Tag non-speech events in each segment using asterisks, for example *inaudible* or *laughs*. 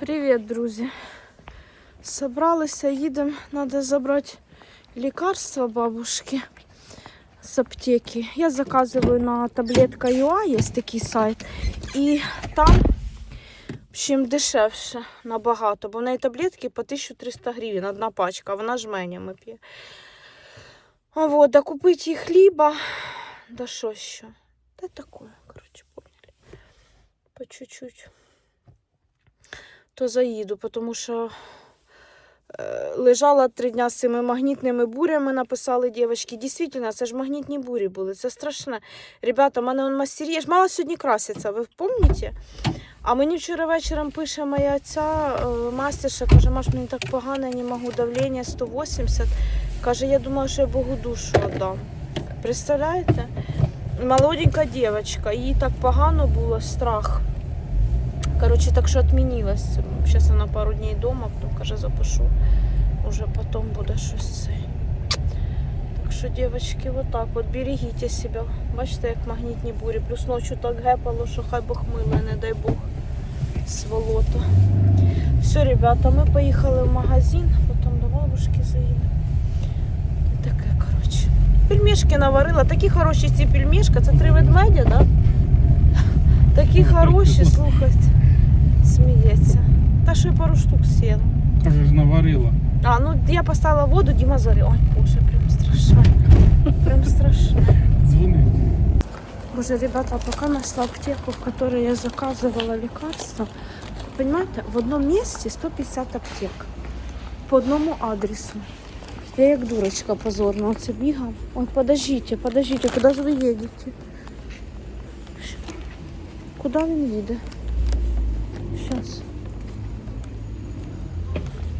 Привіт, друзі. Собралися, їдемо, треба забрати лікарства бабушки з аптеки. Я заказую на таблетка.ua, є такий сайт. І там, общем, дешевше набагато, бо в неї таблетки по 1300 гривень, одна пачка, вона жменями п'є. А вот, а купити їй хліба, да що ще? Та таке, коротше, поняли. По чуть-чуть то заїду, тому що е, лежала три дня з цими магнітними бурями, написали дівчатки. Дійсно, це ж магнітні бурі були, це страшне. Ребята, в мене он мастері, я ж мала сьогодні краситься, ви пам'ятаєте? А мені вчора вечором пише моя ця е, мастерша, каже, Маш, мені так погано, я не можу, давлення 180. Каже, я думала, що я Богу душу віддам. Представляєте? Молоденька дівчинка, їй так погано було, страх. Короче, так що відмінилось. Зараз вона пару днів вдома, потім каже, запишу. Уже потім буде щось це. Так що, дівчатки, вот так от берегіть себе. Бачите, як магнітні бурі. Плюс ночі так гепало, що хай Бог миле, не дай Бог. Сволота. Все, ребята, ми поїхали в магазин, потім до бабушки заїдемо. Таке, коротше. Пельмешки наварила. Такі хороші ці пельмешки. Це три ведмедя, да? Такі хороші, слухайте. Сміється. Та що я пару штук сіла. Каже ж наварила. А, ну я поставила воду, Діма зарив. Ой, боже, прям страшно. Прям страшно. Дзвони. Боже, ребята, пока нашла аптеку, в которой я заказывала лекарства, понимаете, в одном месте 150 аптек. По одному адресу. Я як дурочка позорна оце бігав. Ой, подождите, подождите, куди ж ви їдете? Куди він їде? Щас.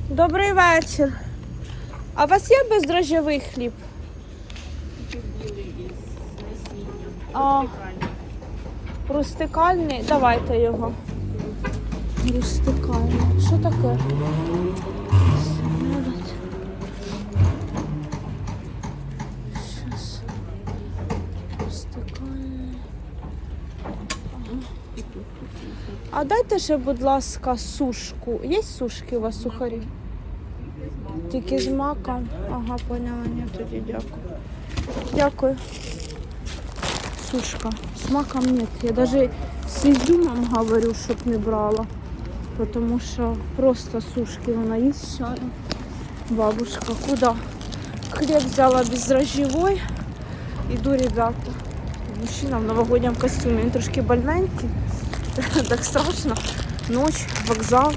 Добрий вечір. А у вас є бездрожжєвий хліб? А, рустикальний. Давайте його. Рустикальний. Що таке? А дайте ще, будь ласка, сушку. Є сушки у вас сухарі? Тільки з маком. Ага, поняла, ні, тоді дякую. Дякую. Сушка. С маком нет. Я даже с изюмом говорю, чтоб не брала. Потому что просто сушки вона їсть чаю. Бабушка, куда? Хлеб взяла бездрожжевой. Иду, ребята. Мужчина в новогоднем костюме. Він трошки больненький. *laughs* Так страшно. Ночь, вокзал.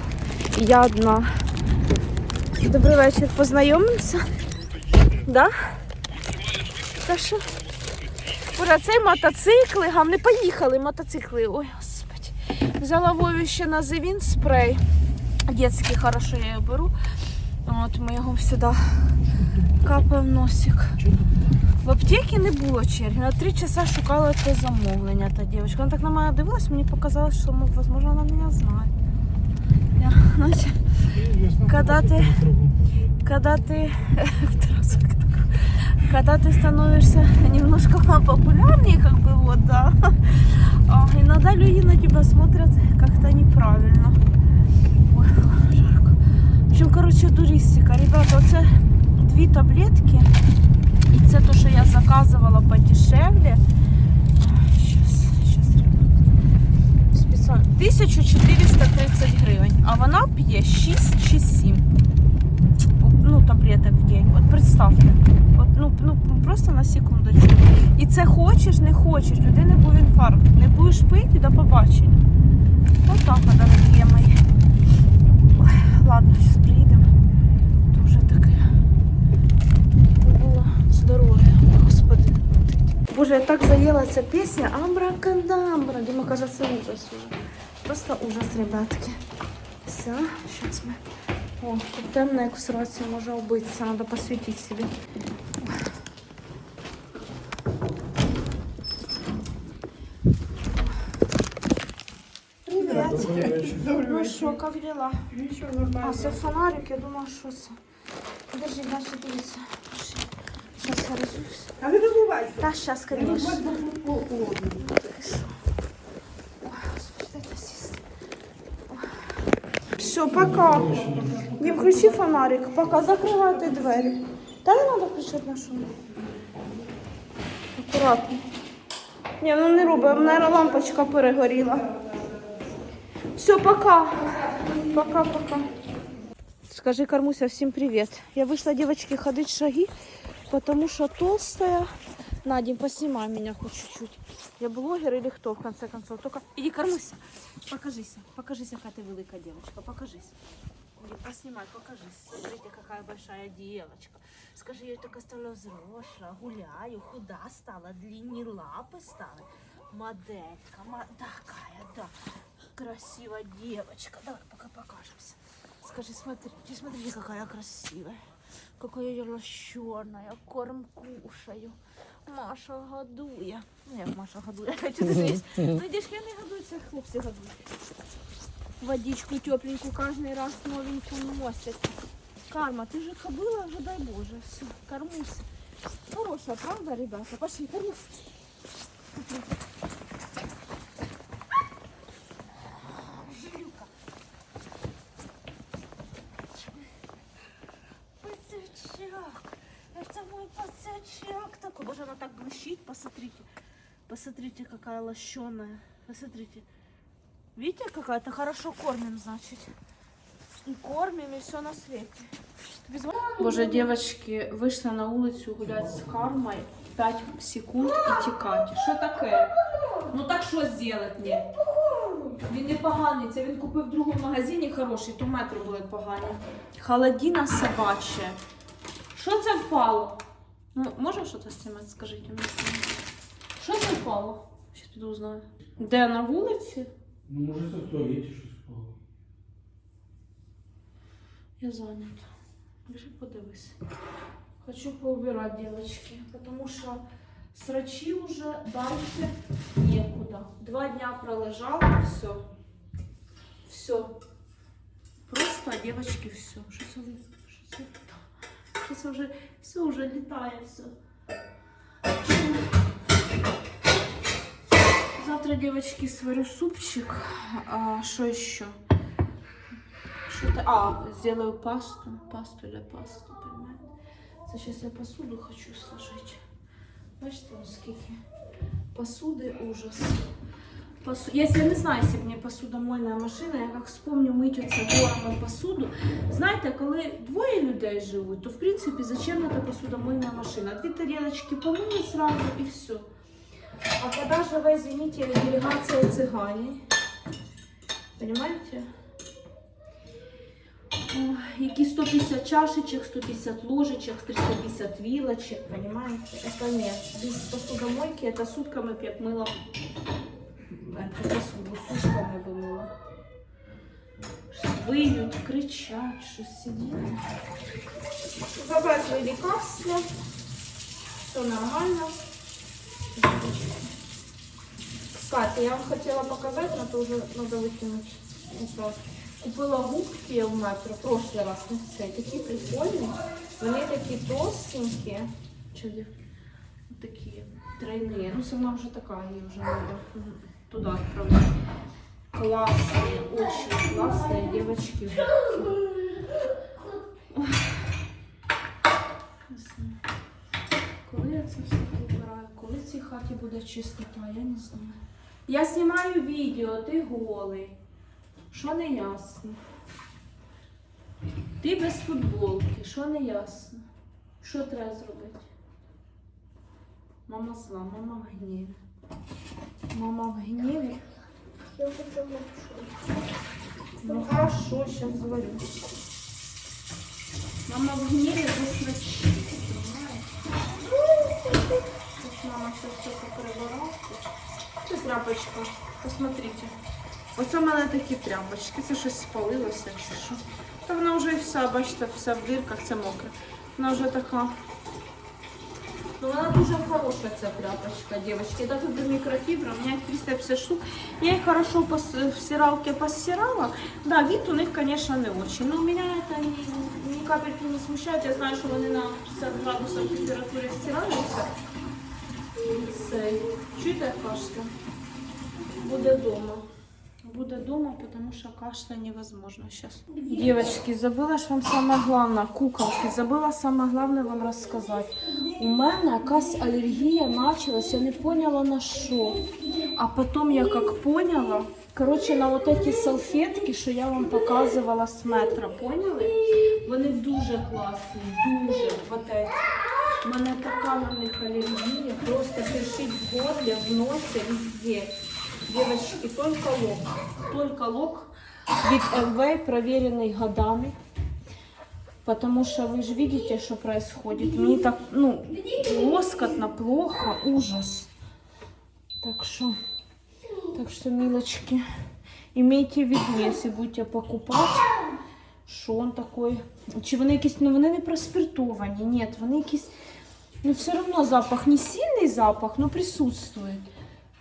І я одна. Добрий вечір. Познайомимося? Да? Та що? Боже, цей мотоцикли, гам не поїхали мотоцикли. Ой, господи. Взяла Вові ще на Зевін спрей. Детський, хорошо, я його беру. От ми його сюди капаємо носик. В аптеці не було черги. На три часа шукала те замовлення та дівчинка. Вона так на мене дивилась, мені показалось, що, ну, можливо, вона мене знає. Я, знаєте, Когда ты- когда ты *laughs* когда ты становишься немножко популярнее, как бы вот, да, а, иногда люди на тебя смотрят как-то неправильно. Ой, жарко. В общем, короче, туристика. Ребята, оце дві таблетки. І це то, що я заказувала подешевле. Щас, щас. Спеціально. 1430 гривень, а вона п'є 6 чи 7 ну, таблеток в день. От представте. От, ну, ну, просто на секундочку. І це хочеш, не хочеш. Людини був інфаркт. Не будеш пити, до побачення. От так, дорогі мої. Ой, ладно, зараз здоров'я. Господи. Боже, я так заїла ця пісня. Амбракадабра. Дима каже, це ужас уже. Просто ужас, ребятки. Все, зараз ми. О, тут темно, як в сроці може убитися, треба посвітити собі. Привіт. Ну що, як дела? Нічого нормально. А, це фонарик, я думала, що це. Подожди, дальше дивіться. Зараз. А не розувайся. Та, зараз, конечно. Все, пока. Не включи фонарик, пока закривайте двері. Та не треба включати на шум. Акуратно. Ні, ну не роби, в мене лампочка перегоріла. Все, пока. Пока-пока. Скажи, Кормуся, всем привет. Я вышла, девочки, ходить шаги, потому что толстая. Надим, поснимай меня хоть чуть-чуть. Я блогер или кто, в конце концов. Только иди, Кормуся, покажись. Покажись, какая ты великая девочка. Покажись. Иди, поснимай, покажись. Смотрите, какая большая девочка. Скажи, я только стала взрослая, гуляю, худа стала, длинные лапы стали. Моделька, мо- такая, да. Красивая девочка. Давай пока покажемся. Скажи, смотрите, смотрите, какая красивая. Какая я лощеная, корм кушаю. Маша годує. Ну як Маша годує, *laughs* хочу дивись. Ну дішки не годують, це хлопці годують. Водичку тепленьку кожен раз новеньку носять. Карма, ти же кобила вже, дай Боже, все, кормусь. Хорошая, правда, ребята? Пошли, кормусь. Жилюка. Пацачок. Это мой пацачок такой. Боже, она так блещит, посмотрите. Какая лощеная. Посмотрите. Видите, какая-то хорошо кормим, значит. И кормим, и все на свете. Боже, девочки, вышла на улицу гулять с кармой 5 секунд и тікати. Що таке? Ну так що зробити? Він не поганий, це він купив в другому магазині хороший, то метро були погані. Холодина собача. Що це впало? Ну, може щось знімати, скажіть мені. Що це впало? Піду узнаю. Де на вулиці? Ну, може, це в туалеті щось впало. Я занята. Біжи подивись. Хочу поубирать, девочки, потому что срачи уже дальше некуда. Два дня пролежала, все. Все. Просто, девочки, все. Что це ви? Що це? Що це вже? Все уже літає, все. Завтра, девочки, сварю супчик. А, что еще? Что-то... А, сделаю пасту. Пасту для пасту, понимаете? Це сейчас я посуду хочу сложить. Бачите, скільки посуди ужас. Посу... Если я не знаю, если б не посудомойна машина, я як вспомню мить оце горами посуду. Знаєте, коли двоє людей живуть, то в принципі зачем эта посудомойна машина? Дві тарелочки помыли сразу и все. А когда живе, извините, делегация цыгане, понимаете? Ой, Які 150 чашечек, 150 ложечек, 350 вилочек, понимаете? Это нет. Без посудомойки это сутками б як мила эту посуду, сутками би мила. Щось Виють, кричать, щось сиділи. Завезли лікарство. Все нормально. Кстати, я вам хотела показать, но то уже надо выкинуть. Это Купила губки в метро прошлый раз на цей. Такі прикольні. Вони такі товстенькі. Чи де? Такі тройні. Ну, це вона вже така, її вже треба туди відправляти. Классные, очень классные девочки. губки. Ой. Не знаю. Коли я це все прибираю, коли в цій хаті буде чистота, я не знаю. Я знімаю відео, ти голий. Що не ясно? Ти без футболки, що не ясно? Що треба зробити? Мама зла, мама в гніві. Мама в гніві. Я хочу лапшу. Ну хорошо, сейчас заварю. Мама в понимаешь? Сейчас мама все все поприбирала. Це тряпочка, посмотрите. Оце в мене такі тряпочки, це щось спалилося чи що. Та вона вже і вся, бачите, вся в дирках, це мокре. Вона вже така. Ну, вона дуже хороша ця тряпочка, девочки. Это тут микрофибра, у меня их 350 штук. Я их хорошо пос- в стиралке постирала. Да, вид у них, конечно, не очень. Но меня это ни, ни капельки не смущает. Я знаю, что они на 50 градусов температуре стираються. Цей. Чуєте, кажете? Буде дома. Буде дома, тому що кашля невозможно зараз. Дівчатки, забула ж вам саме головне, куколки, забула саме головне вам розказати. У мене якась алергія почалась, я не поняла на що. А потім я як поняла, коротше, на от ці салфетки, що я вам показувала з метра, поняли? Вони дуже класні, дуже. Вот эти. У мене така на них алергія, просто першить в горле, в носі, везде. Девочки, только лок. Только лок від МВ, проверенный годами. Потому что вы же видите, что происходит. Мне так, ну, лоскотно, плохо, ужас. Так что, так что, милочки, имейте в виду, если будете покупать, що он такой. Чи вони якісь, ну вони не проспиртовані, ні, вони якісь, ну все одно запах, не сильний запах, но присутствует.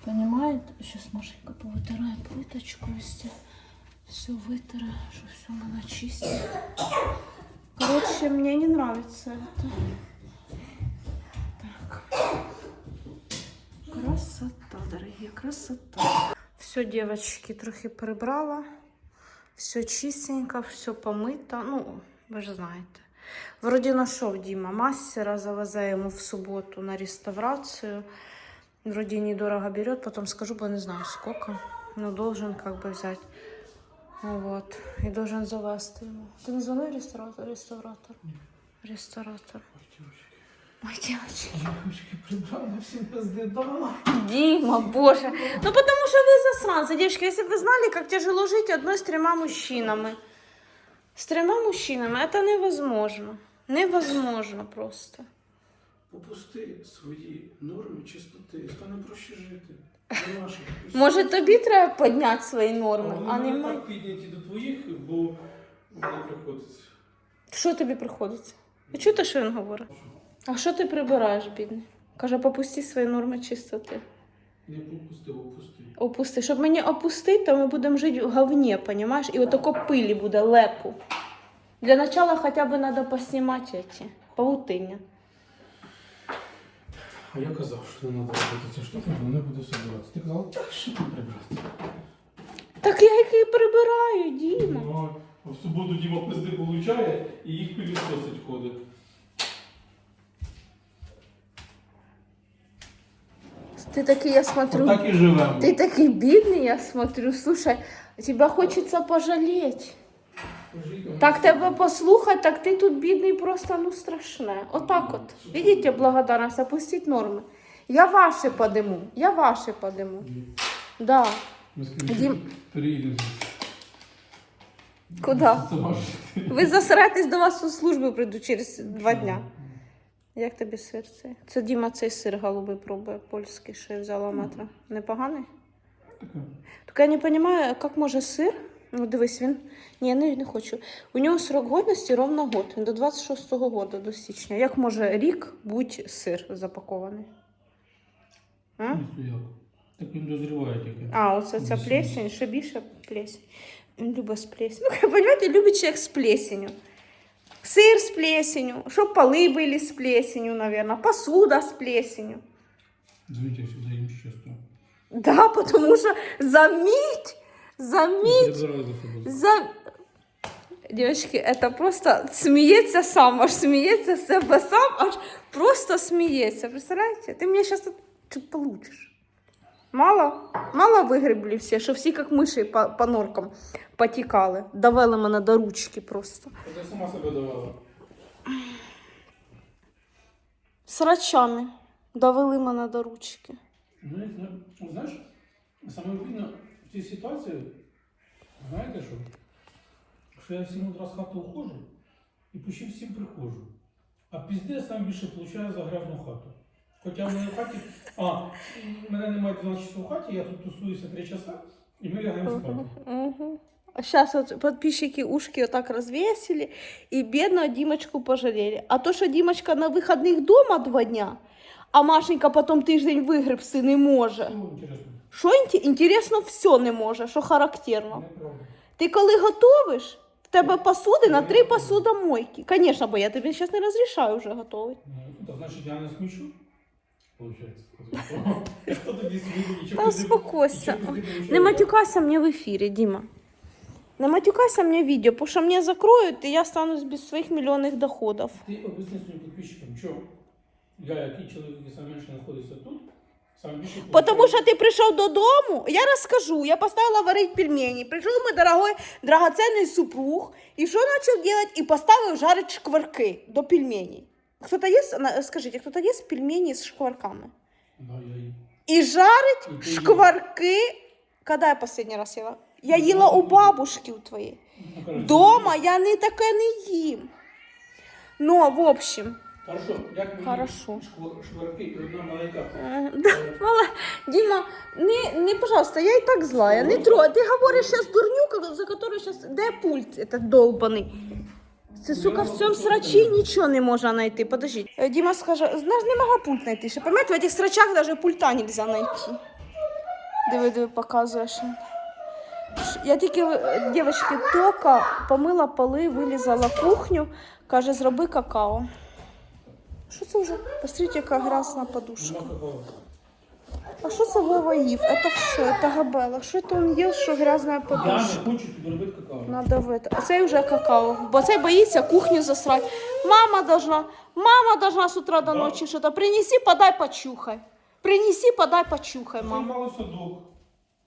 Понимаете? Сейчас Машенька повытирает плиточку везде. Все вытира, что все надо чистить. Короче, мне не нравится это. Так. Красота, дорогие, красота. Все, девочки, трохи прибрала. Все чистенько, все помито. Ну, ви ж знаєте. Вроді нашов Діма мастера, завезе йому в суботу на реставрацію. Вроде недорого берет, потом скажу, бо не знаю сколько. Но должен как бы взять. Вот. И должен завести ему. Ты не звонил реставратор? Реставратор. Ресторатор. Ой, девочки. Дівчатки прибрала, всім роздала. Дима, боже. Ну потому что вы засранцы, девочки. Если бы вы знали, как тяжело жить одной с тремя мужчинами. С тремя мужчинами это невозможно. Невозможно просто. Попусти свої норми чистоти, стане проще жити. Не ваше. Може тобі треба підняти свої норми, вони а не не ми. так підняті до твоїх, бо не приходиться. Що тобі приходиться? Ви чуєте, що він говорить? А що ти прибираєш, бідний? Каже, попусти свої норми чистоти. Не попустив, опусти. Опусти. Щоб мені опустити, то ми будемо жити в говні, понімаєш? І отако пилі буде лепу. Для начала хоча б треба поснімати ці паутиння. А я казав, що не треба робити цю штуку, бо не буде собиратися. Ти казав, так що там прибрати? Так я їх і прибираю, Діма. Ну, а в суботу Діма пизди получає і їх пилісосить ходить. Ти такий, я смотрю. Отак і живемо. Ты такой бедный, я смотрю. Слушай, тебя хочется пожалеть. Так тебе послухать, так ти тут бідний просто ну страшне. Отак от. Видите, благодарность, опустить норми. Я ваші подиму, я ваші подиму. Да. Ми? Це ваше. Ви засеретесь до вас у службу прийду через два дня. Як тобі сир цей? Це Діма цей сир голубий пробує, польський, що я взяла метра. Непоганий? Таке. Так я не розумію, як може сир. Ну, дивись, він. Ні, не, не хочу. У нього срок годності ровно год. Він до 26-го року, до січня. Як може рік бути сир запакований? А. Так він дозріває тільки. а оце ця плесень, ще більше плесень. Він любить з плесень. Ну, *laughs* розумієте, любить чоловік з плесенью. Сир з плесенью, щоб поли були з плесенью, мабуть, посуда з плесенью. Дивіться, сюди їм чисто. Да, потому что заметь, заметь, Прибирай за собою. за... Девочки, это просто сміється сам, аж сміється з себе сам, аж просто сміється. Представляєте? Ти мене зараз тут получиш. Мало? Мало вигребли всі, що всі як миші по, по норкам потікали. Довели мене до ручки просто. Ти сама себе давала. Срачами довели мене до ручки. Ну, знаєш, саме видно в цій ситуації, знаєте що? Що я всім раз в хату уходжу і почти всім приходжу. А пізде сам більше получаю за грязну хату. Хоча в мене в хаті. А, мене немає 12 часов в хаті, я тут тусуюся 3 часа, і ми лягаємо спати. Угу. А сейчас вот подписчики ушки вот так развесили, и бедного Димочку пожалели. А то, что Димочка на выходных дома два дня, а Машенька потом тиждень вигребси не може. Що інтересно? Що інте- інтересно, все не може, що характерно. Неправда. Ти коли готовиш, в тебе посуди на три посудомойки. Звісно, бо я тобі зараз не розрішаю вже готувати. Ну, так, значить, я не смічу. виходить. Хто тоді свій Та успокойся. Не матюкайся мне в эфире, Дима. Не матюкайся мне в видео, потому что мне закроют, и я останусь без своих миллионных доходов. Ти об'ясни своїм підписчикам, що я, який чоловік, який саме менше знаходиться тут, саме більше Потому что ты пришел додому, я расскажу, я поставила варить пельмени. Пришел мой дорогой, драгоценный супруг, и что начал делать? И поставил жарить шкварки до пельменей. Кто-то ест, на- скажите, кто-то ест пельмени с шкварками? Да, я їм. И жарить И ты ела. шкварки. Когда я последний раз ела? Я ела у бабушки у твоей. Ну, коротше, Дома я не таке не їм. Ну, в общем. Хорошо, як мені Хорошо. шквар- шкварки і одна маленька. е, да, Мала, Діма, не, не, пожалуйста, я і так злая. Не трогай. Ти говориш зараз дурню, за которую сейчас... Де пульт этот долбаний? Це, сука, в цьому срачі нічого не можна знайти. Подожди. Е, Діма скаже, знаєш, не могла пульт знайти. Ще, пам'ятаєте, в цих срачах навіть пульта не можна знайти. Диви, диви, показуєш. Я тільки, е, дівчатки, тільки помила поли, вилізала кухню, каже, зроби какао. Що це вже? Посмотрите, яка грязна подушка. А що це Вова їв? Это все, це габела. Що це він їв, що грязна Я подушка? не хочу тобі робити какао. Надо в это. А цей вже какао. Бо цей боїться кухню засрати. Мама должна, мама должна з утра до ночі що-то. Принеси, подай, почухай. Принеси, подай, почухай, мама. Мама. Мало садок.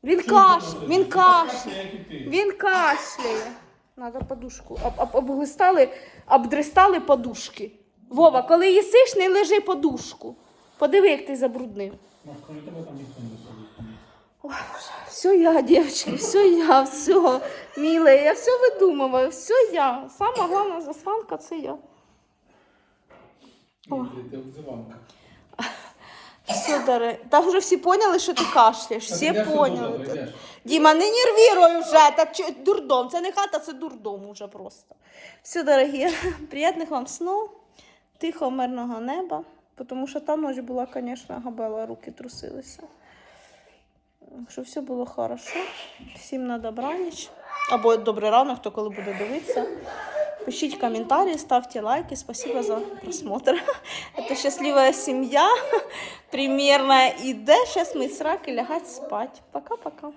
Він Чому каш, він кашляє. Як і ти. Він кашляє. Надо подушку. Об, об, обглистали, обдристали подушки. Вова, коли їсиш, не лежи подушку. Подиви, як ти забруднив. Все я, девочки, все я, все, милая, я все видумываю, все я. Самая главная засранка це я. О. Все, Даре. Та вже всі поняли, що ти кашляєш. Всі ти поняли. Діма, не нервіруй вже, так чо- дурдом. Це не хата, це дурдом уже просто. Все, дорогі, *laughs* приємних вам снов, тихого, мирного неба, тому що та ночь була, звісно, габела, руки трусилися. Щоб все було хорошо. Всім на добраніч. Або добрий ранок, хто коли буде дивитися. Пишіть комментарии, ставьте лайки. Спасибо за просмотр. *laughs* Это счастливая семья, примерная. И да, сейчас мы срак и лягать спать. Пока-пока.